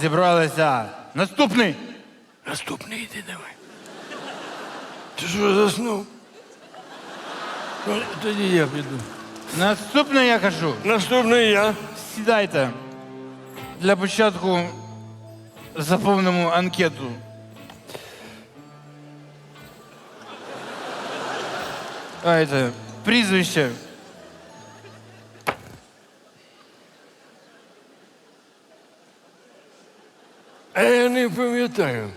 Зібралися. Наступний. Наступний йди давай. Ти що заснув? Ну, Тоді я піду. Наступний я кажу. Наступний я. Сідайте. Для початку заповнимо анкету. Давайте. Прізвище. А я не пам'ятаю.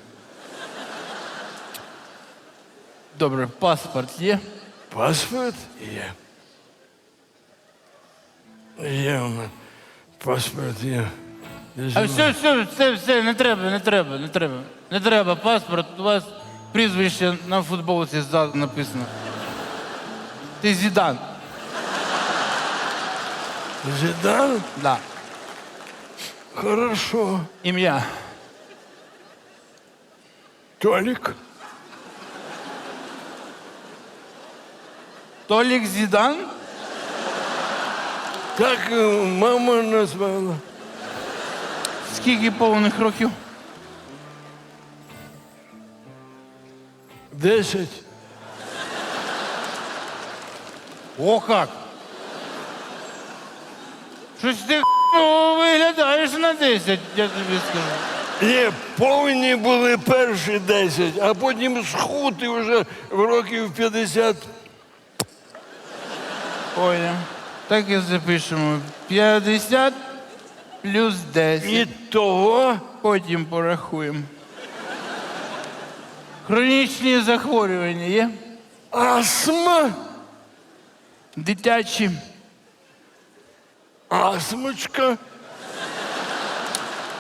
Добре, паспорт є. Паспорт є. Є у мене. Паспорт є. А все, все, все, все, не треба, не треба, не треба. Не треба паспорт, у вас прізвище на футболці ззаду написано. Ти Зідан. Зідан? Да. Хорошо. Ім'я. Толік? Толік Зідан? Так е, мама назвала. Скільки повних років? Десять. О, як? Щось ти виглядаєш на 10, я тобі скажу. Ні, повні були перші десять, а потім схуд і вже в років 50. Ой, так і запишемо. 50 плюс 10. І того Потім порахуємо. Хронічні захворювання є? астма, Дитячі, астмочка,